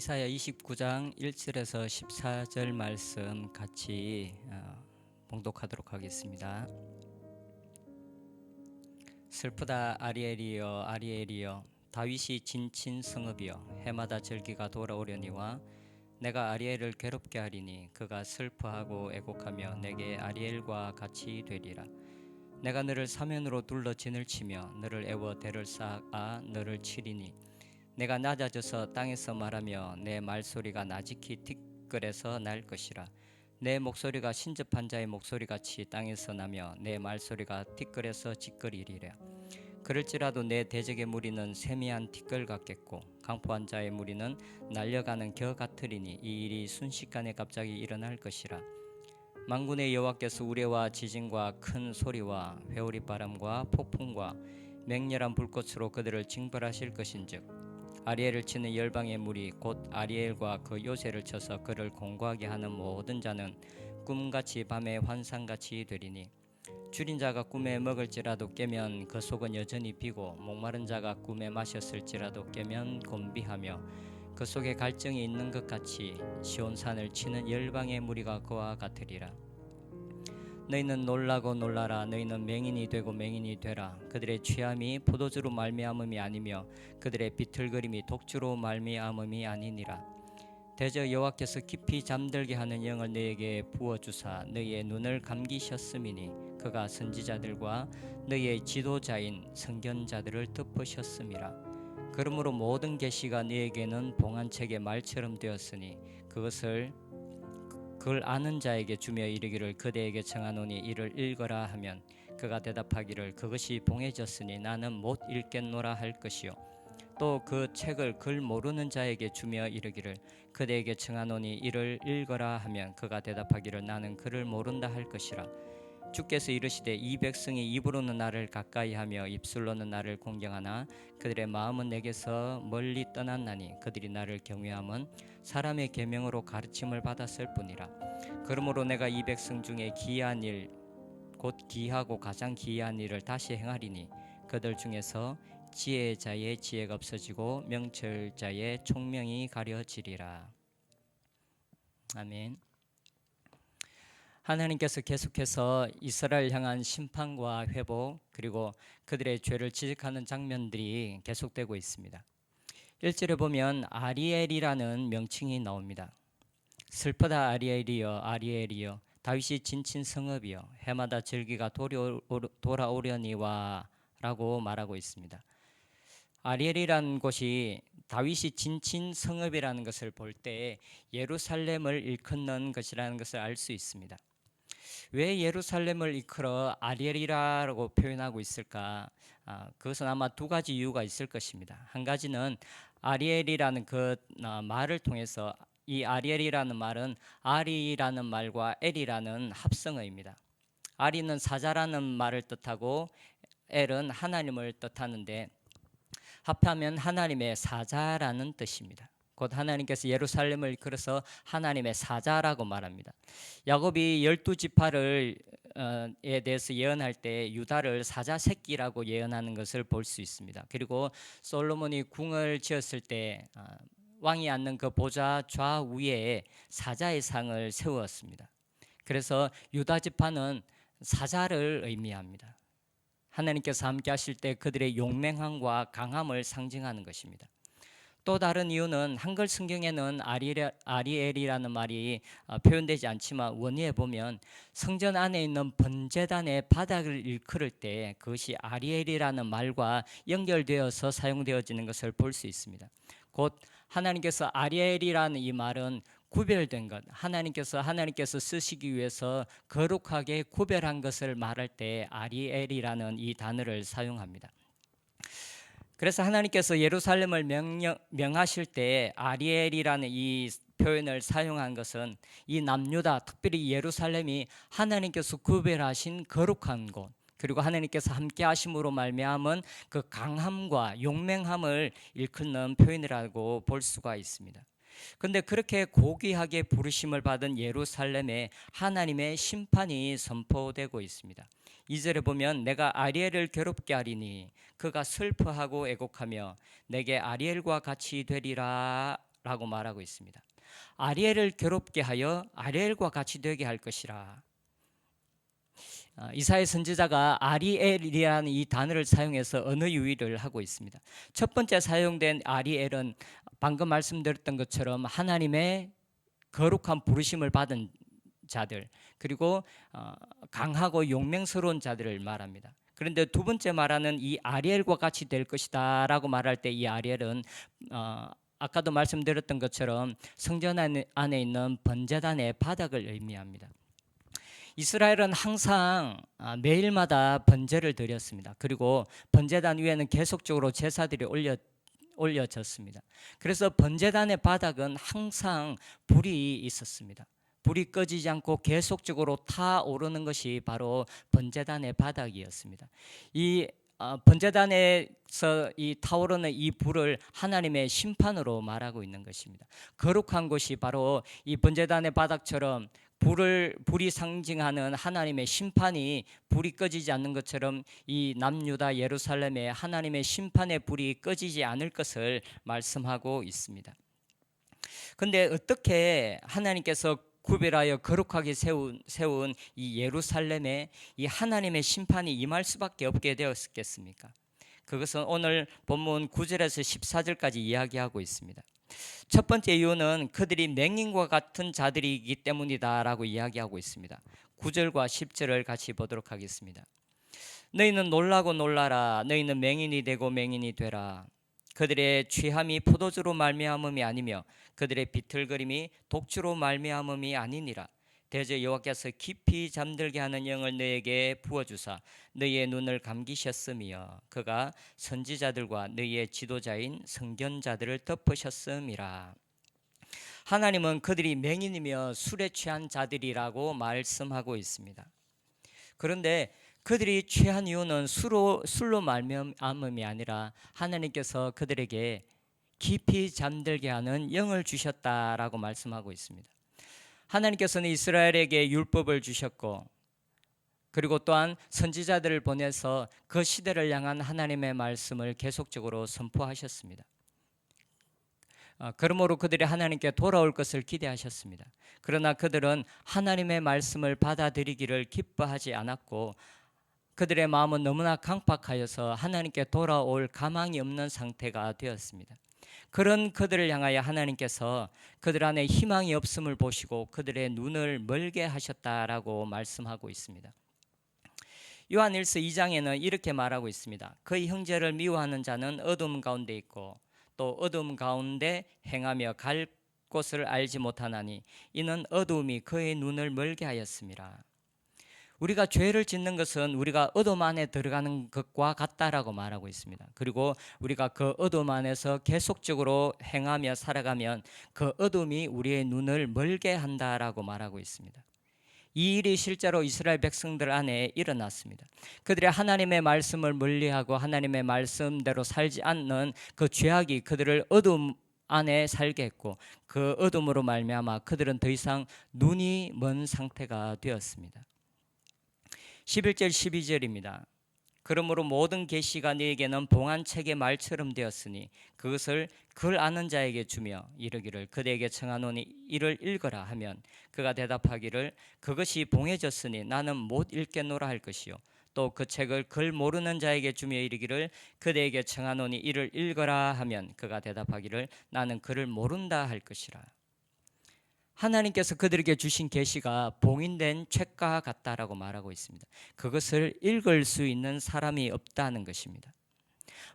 이사야 29장 1절에서 14절 말씀 같이 어, 봉독하도록 하겠습니다. 슬프다 아리엘이여 아리엘이여. 다윗이 진친 성읍이여. 해마다 절기가 돌아오려니와 내가 아리엘을 괴롭게 하리니 그가 슬퍼하고 애곡하며 내게 아리엘과 같이 되리라. 내가 너를 사면으로 둘러 진을 치며 너를 애워 대를 쌓아 너를 치리니 내가 낮아져서 땅에서 말하며 내 말소리가 나직히 티끌에서 날 것이라. 내 목소리가 신접한 자의 목소리 같이 땅에서 나며 내 말소리가 티끌에서 지끌이리라. 그럴지라도 내 대적의 무리는 세미한 티끌 같겠고 강포한 자의 무리는 날려가는 겨 같으리니 이 일이 순식간에 갑자기 일어날 것이라. 만군의 여호와께서 우레와 지진과 큰 소리와 회오리 바람과 폭풍과 맹렬한 불꽃으로 그들을 징벌하실 것인즉 아리엘을 치는 열방의 무리 곧 아리엘과 그 요새를 쳐서 그를 공고하게 하는 모든 자는 꿈같이 밤에 환상같이 되리니. 줄인 자가 꿈에 먹을지라도 깨면 그 속은 여전히 비고 목마른 자가 꿈에 마셨을지라도 깨면 곤비하며 그 속에 갈증이 있는 것 같이 시온산을 치는 열방의 무리가 그와 같으리라 너희는 놀라고 놀라라. 너희는 맹인이 되고 맹인이 되라. 그들의 취함이 포도주로 말미암음이 아니며 그들의 비틀거림이 독주로 말미암음이 아니니라. 대저 여호와께서 깊이 잠들게 하는 영을 너희에게 부어 주사 너희의 눈을 감기셨음이니 그가 선지자들과 너희의 지도자인 선견자들을 덮으셨음이라. 그러므로 모든 계시가 너희에게는 봉안책의 말처럼 되었으니 그것을 그걸 아는 자에게 주며 이르기를 그대에게 청하노니 이를 읽어라 하면 그가 대답하기를 그것이 봉해졌으니 나는 못 읽겠노라 할 것이요. 또 그 책을 글 모르는 자에게 주며 이르기를 그대에게 청하노니 이를 읽어라 하면 그가 대답하기를 나는 글을 모른다 할 것이라 주께서 이르시되 이 백성이 입으로는 나를 가까이하며 입술로는 나를 공경하나 그들의 마음은 내게서 멀리 떠났나니 그들이 나를 경외함은 사람의 계명으로 가르침을 받았을 뿐이라 그러므로 내가 이 백성 중에 기이한 일 곧 기하고 가장 기이한 일을 다시 행하리니 그들 중에서 지혜자의 지혜가 없어지고 명철자의 총명이 가려지리라 아멘. 하나님께서 계속해서 이스라엘 향한 심판과 회복 그리고 그들의 죄를 지적하는 장면들이 계속되고 있습니다. 1절에 보면 아리엘이라는 명칭이 나옵니다. 슬프다 아리엘이여 아리엘이여 다윗이 진친 성읍이여 해마다 절기가 돌아오려니와 라고 말하고 있습니다. 아리엘이라는 곳이 다윗이 진친 성읍이라는 것을 볼 때 예루살렘을 일컫는 것이라는 것을 알 수 있습니다. 왜 예루살렘을 이끌어 아리엘이라고 표현하고 있을까? 아, 그것은 아마 두 가지 이유가 있을 것입니다. 한 가지는 아리엘이라는 그 어, 말을 통해서 이 아리엘이라는 말은 아리라는 말과 엘이라는 합성어입니다. 아리는 사자라는 말을 뜻하고 엘은 하나님을 뜻하는데 합하면 하나님의 사자라는 뜻입니다. 곧 하나님께서 예루살렘을 이끌어서 하나님의 사자라고 말합니다. 야곱이 열두 지파를 어, 에 대해서 예언할 때 유다를 사자 새끼라고 예언하는 것을 볼 수 있습니다. 그리고 솔로몬이 궁을 지었을 때 어, 왕이 앉는 그 보좌 좌우에 사자의 상을 세웠습니다. 그래서 유다 지파는 사자를 의미합니다. 하나님께서 함께 하실 때 그들의 용맹함과 강함을 상징하는 것입니다. 또 다른 이유는 한글 성경에는 아리엘이라는 말이 어, 표현되지 않지만 원의에 보면 성전 안에 있는 번제단의 바닥을 일컬을 때 그것이 아리엘이라는 말과 연결되어서 사용되어지는 것을 볼 수 있습니다. 곧 하나님께서 아리엘이라는 이 말은 구별된 것, 하나님께서 하나님께서 쓰시기 위해서 거룩하게 구별한 것을 말할 때 아리엘이라는 이 단어를 사용합니다. 그래서 하나님께서 예루살렘을 명령, 명하실 때 아리엘이라는 이 표현을 사용한 것은 이 남유다 특별히 예루살렘이 하나님께서 구별하신 거룩한 곳 그리고 하나님께서 함께 하심으로 말미암은 그 강함과 용맹함을 일컫는 표현이라고 볼 수가 있습니다. 근데 그렇게 고귀하게 부르심을 받은 예루살렘에 하나님의 심판이 선포되고 있습니다. 2절에 보면 내가 아리엘을 괴롭게 하리니 그가 슬퍼하고 애곡하며 내게 아리엘과 같이 되리라 라고 말하고 있습니다. 아리엘을 괴롭게 하여 아리엘과 같이 되게 할 것이라. 아, 이사야 선지자가 아리엘이라는 이 단어를 사용해서 언어 유희를 하고 있습니다. 첫 번째 사용된 아리엘은 방금 말씀드렸던 것처럼 하나님의 거룩한 부르심을 받은 자들 그리고 어, 강하고 용맹스러운 자들을 말합니다. 그런데 두 번째 말하는 이 아리엘과 같이 될 것이다라고 말할 때 이 아리엘은 어, 아까도 말씀드렸던 것처럼 성전 안에 있는 번제단의 바닥을 의미합니다. 이스라엘은 항상 아, 매일마다 번제를 드렸습니다. 그리고 번제단 위에는 계속적으로 제사들이 올려 올려졌습니다. 그래서 번제단의 바닥은 항상 불이 있었습니다. 불이 꺼지지 않고 계속적으로 타오르는 것이 바로 번제단의 바닥이었습니다. 이 어, 번제단에서 이 타오르는 이 불을 하나님의 심판으로 말하고 있는 것입니다. 거룩한 곳이 바로 이 번제단의 바닥처럼 불을 불이 상징하는 하나님의 심판이 불이 꺼지지 않는 것처럼 이 남유다 예루살렘에 하나님의 심판의 불이 꺼지지 않을 것을 말씀하고 있습니다. 근데 어떻게 하나님께서 구별하여 거룩하게 세운, 세운 이 예루살렘에 이 하나님의 심판이 임할 수밖에 없게 되었겠습니까? 그것은 오늘 본문 9절에서 14절까지 이야기하고 있습니다. 첫 번째 이유는 그들이 맹인과 같은 자들이기 때문이다라고 이야기하고 있습니다. 9절과 10절을 같이 보도록 하겠습니다. 너희는 놀라고 놀라라 너희는 맹인이 되고 맹인이 되라 그들의 취함이 포도주로 말미암음이 아니며 그들의 비틀거림이 독주로 말미암음이 아니니라 대저 여호와께서 깊이 잠들게 하는 영을 너에게 부어 주사 너희의 눈을 감기셨으며 그가 선지자들과 너희의 지도자인 성견자들을 덮으셨음이라 하나님은 그들이 맹인이며 술에 취한 자들이라고 말씀하고 있습니다. 그런데 그들이 취한 이유는 술로 술로 말미암음이 아니라 하나님께서 그들에게 깊이 잠들게 하는 영을 주셨다라고 말씀하고 있습니다. 하나님께서는 이스라엘에게 율법을 주셨고 그리고 또한 선지자들을 보내서 그 시대를 향한 하나님의 말씀을 계속적으로 선포하셨습니다. 어, 그러므로 그들이 하나님께 돌아올 것을 기대하셨습니다. 그러나 그들은 하나님의 말씀을 받아들이기를 기뻐하지 않았고 그들의 마음은 너무나 강팍하여서 하나님께 돌아올 가망이 없는 상태가 되었습니다. 그런 그들을 향하여 하나님께서 그들 안에 희망이 없음을 보시고 그들의 눈을 멀게 하셨다라고 말씀하고 있습니다. 요한일서 2장에는 이렇게 말하고 있습니다. 그의 형제를 미워하는 자는 어둠 가운데 있고 또 어둠 가운데 행하며 갈 곳을 알지 못하나니 이는 어둠이 그의 눈을 멀게 하였습니다. 우리가 죄를 짓는 것은 우리가 어둠 안에 들어가는 것과 같다라고 말하고 있습니다. 그리고 우리가 그 어둠 안에서 계속적으로 행하며 살아가면 그 어둠이 우리의 눈을 멀게 한다라고 말하고 있습니다. 이 일이 실제로 이스라엘 백성들 안에 일어났습니다. 그들이 하나님의 말씀을 멀리하고 하나님의 말씀대로 살지 않는 그 죄악이 그들을 어둠 안에 살게 했고 그 어둠으로 말미암아 그들은 더 이상 눈이 먼 상태가 되었습니다. 11절 12절입니다. 그러므로 모든 계시가 너에게는 봉한 책의 말처럼 되었으니 그것을 글 아는 자에게 주며 이르기를 그대에게 청하노니 이를 읽어라 하면 그가 대답하기를 그것이 봉해졌으니 나는 못 읽겠노라 할 것이요 또 그 책을 글 모르는 자에게 주며 이르기를 그대에게 청하노니 이를 읽어라 하면 그가 대답하기를 나는 글을 모른다 할 것이라 하나님께서 그들에게 주신 계시가 봉인된 책과 같다라고 말하고 있습니다. 그것을 읽을 수 있는 사람이 없다는 것입니다.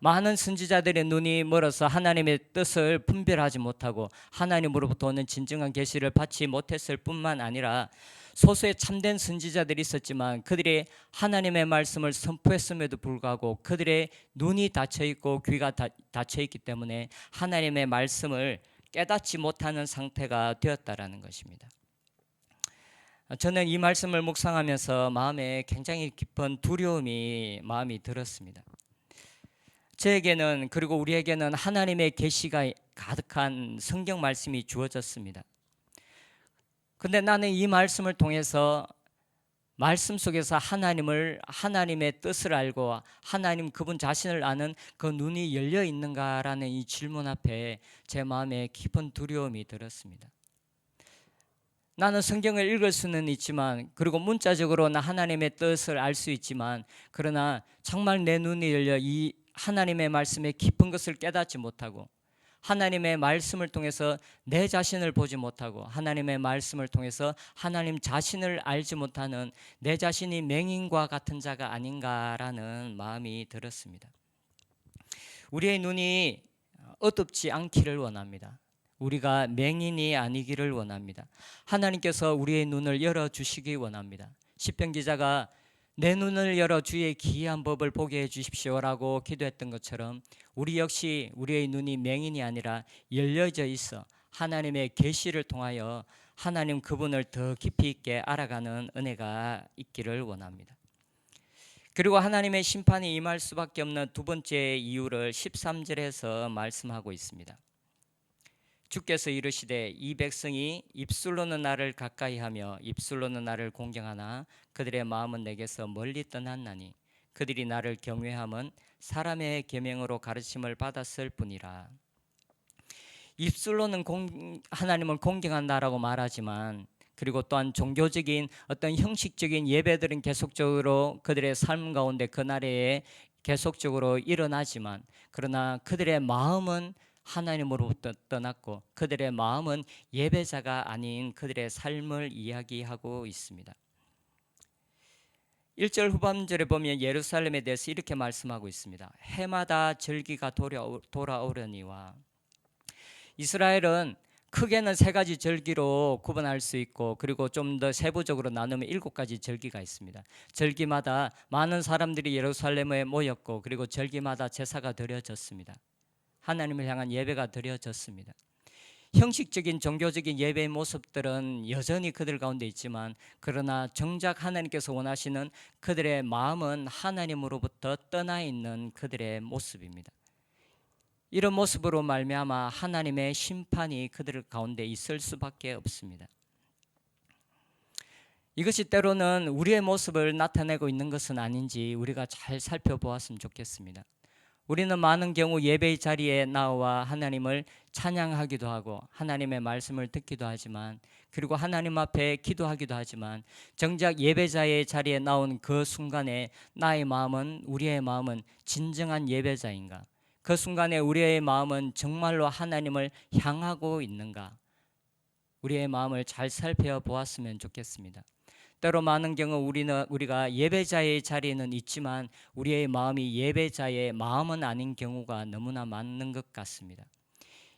많은 선지자들의 눈이 멀어서 하나님의 뜻을 분별하지 못하고 하나님으로부터 오는 진정한 계시를 받지 못했을 뿐만 아니라 소수의 참된 선지자들이 있었지만 그들이 하나님의 말씀을 선포했음에도 불구하고 그들의 눈이 닫혀 있고 귀가 닫혀 있기 때문에 하나님의 말씀을 깨닫지 못하는 상태가 되었다라는 것입니다. 저는 이 말씀을 묵상하면서 마음에 굉장히 깊은 두려움이 마음이 들었습니다. 저에게는 그리고 우리에게는 하나님의 계시가 가득한 성경 말씀이 주어졌습니다. 근데 나는 이 말씀을 통해서 말씀 속에서 하나님을 하나님의 뜻을 알고 하나님 그분 자신을 아는 그 눈이 열려 있는가라는 이 질문 앞에 제 마음에 깊은 두려움이 들었습니다. 나는 성경을 읽을 수는 있지만 그리고 문자적으로 나 하나님의 뜻을 알 수 있지만 그러나 정말 내 눈이 열려 이 하나님의 말씀의 깊은 것을 깨닫지 못하고 하나님의 말씀을 통해서 내 자신을 보지 못하고 하나님의 말씀을 통해서 하나님 자신을 알지 못하는 내 자신이 맹인과 같은 자가 아닌가라는 마음이 들었습니다. 우리의 눈이 어둡지 않기를 원합니다. 우리가 맹인이 아니기를 원합니다. 하나님께서 우리의 눈을 열어 주시기 원합니다. 시편 기자가 내 눈을 열어 주의 기이한 법을 보게 해 주십시오라고 기도했던 것처럼 우리 역시 우리의 눈이 맹인이 아니라 열려져 있어 하나님의 계시를 통하여 하나님 그분을 더 깊이 있게 알아가는 은혜가 있기를 원합니다. 그리고 하나님의 심판이 임할 수밖에 없는 두 번째 이유를 13절에서 말씀하고 있습니다. 주께서 이르시되 이 백성이 입술로는 나를 가까이하며 입술로는 나를 공경하나 그들의 마음은 내게서 멀리 떠났나니 그들이 나를 경외함은 사람의 계명으로 가르침을 받았을 뿐이라. 입술로는 공, 하나님을 공경한다라고 말하지만 그리고 또한 종교적인 어떤 형식적인 예배들은 계속적으로 그들의 삶 가운데 그날에 계속적으로 일어나지만 그러나 그들의 마음은 하나님으로부터 떠났고 그들의 마음은 예배자가 아닌 그들의 삶을 이야기하고 있습니다. 1절 후반절에 보면 예루살렘에 대해서 이렇게 말씀하고 있습니다. 해마다 절기가 돌아오려니와 이스라엘은 크게는 세 가지 절기로 구분할 수 있고 그리고 좀 더 세부적으로 나누면 일곱 가지 절기가 있습니다. 절기마다 많은 사람들이 예루살렘에 모였고 그리고 절기마다 제사가 드려졌습니다. 하나님을 향한 예배가 드려졌습니다. 형식적인 종교적인 예배의 모습들은 여전히 그들 가운데 있지만 그러나 정작 하나님께서 원하시는 그들의 마음은 하나님으로부터 떠나 있는 그들의 모습입니다. 이런 모습으로 말미암아 하나님의 심판이 그들 가운데 있을 수밖에 없습니다. 이것이 때로는 우리의 모습을 나타내고 있는 것은 아닌지 우리가 잘 살펴보았으면 좋겠습니다. 우리는 많은 경우 예배의 자리에 나와 하나님을 찬양하기도 하고 하나님의 말씀을 듣기도 하지만 그리고 하나님 앞에 기도하기도 하지만 정작 예배자의 자리에 나온 그 순간에 나의 마음은 우리의 마음은 진정한 예배자인가? 그 순간에 우리의 마음은 정말로 하나님을 향하고 있는가? 우리의 마음을 잘 살펴보았으면 좋겠습니다. 때로 많은 경우 우리는 우리가 예배자의 자리에는 있지만 우리의 마음이 예배자의 마음은 아닌 경우가 너무나 많은 것 같습니다.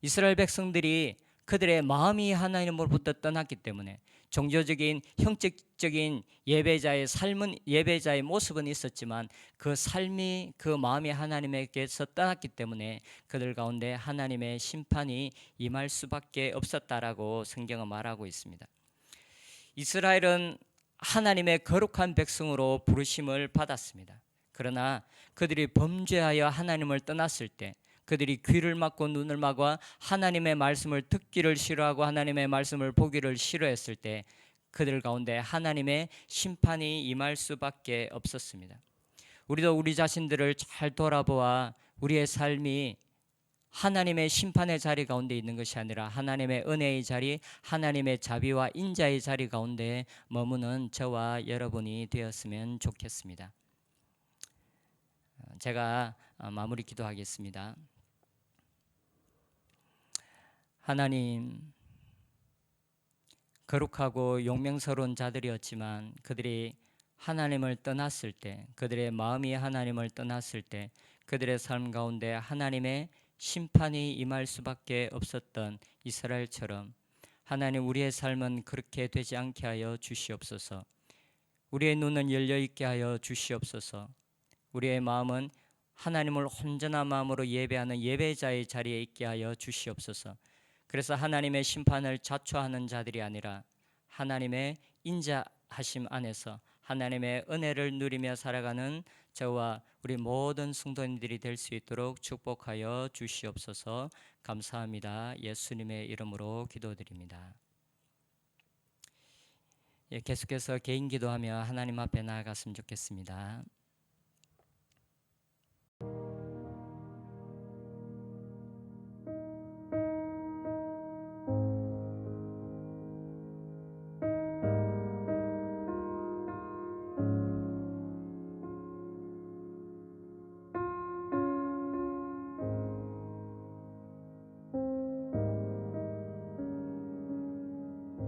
이스라엘 백성들이 그들의 마음이 하나님으로부터 떠났기 때문에 종교적인 형식적인 예배자의 삶은 예배자의 모습은 있었지만 그 삶이 그 마음이 하나님에게서 떠났기 때문에 그들 가운데 하나님의 심판이 임할 수밖에 없었다라고 성경은 말하고 있습니다. 이스라엘은 하나님의 거룩한 백성으로 부르심을 받았습니다. 그러나 그들이 범죄하여 하나님을 떠났을 때 그들이 귀를 막고 눈을 막아 하나님의 말씀을 듣기를 싫어하고 하나님의 말씀을 보기를 싫어했을 때 그들 가운데 하나님의 심판이 임할 수밖에 없었습니다. 우리도 우리 자신들을 잘 돌아보아 우리의 삶이 하나님의 심판의 자리 가운데 있는 것이 아니라 하나님의 은혜의 자리, 하나님의 자비와 인자의 자리 가운데 머무는 저와 여러분이 되었으면 좋겠습니다. 제가 마무리 기도하겠습니다. 하나님, 거룩하고 용명스러운 자들이었지만 그들이 하나님을 떠났을 때, 그들의 마음이 하나님을 떠났을 때, 그들의 삶 가운데 하나님의 심판이 임할 수밖에 없었던 이스라엘처럼 하나님 우리의 삶은 그렇게 되지 않게 하여 주시옵소서. 우리의 눈은 열려 있게 하여 주시옵소서. 우리의 마음은 하나님을 온전한 마음으로 예배하는 예배자의 자리에 있게 하여 주시옵소서. 그래서 하나님의 심판을 자초하는 자들이 아니라 하나님의 인자하심 안에서 하나님의 은혜를 누리며 살아가는 저와 우리 모든 성도님들이 될 수 있도록 축복하여 주시옵소서 감사합니다. 예수님의 이름으로 기도드립니다. 예, 계속해서 개인 기도하며 하나님 앞에 나아갔으면 좋겠습니다.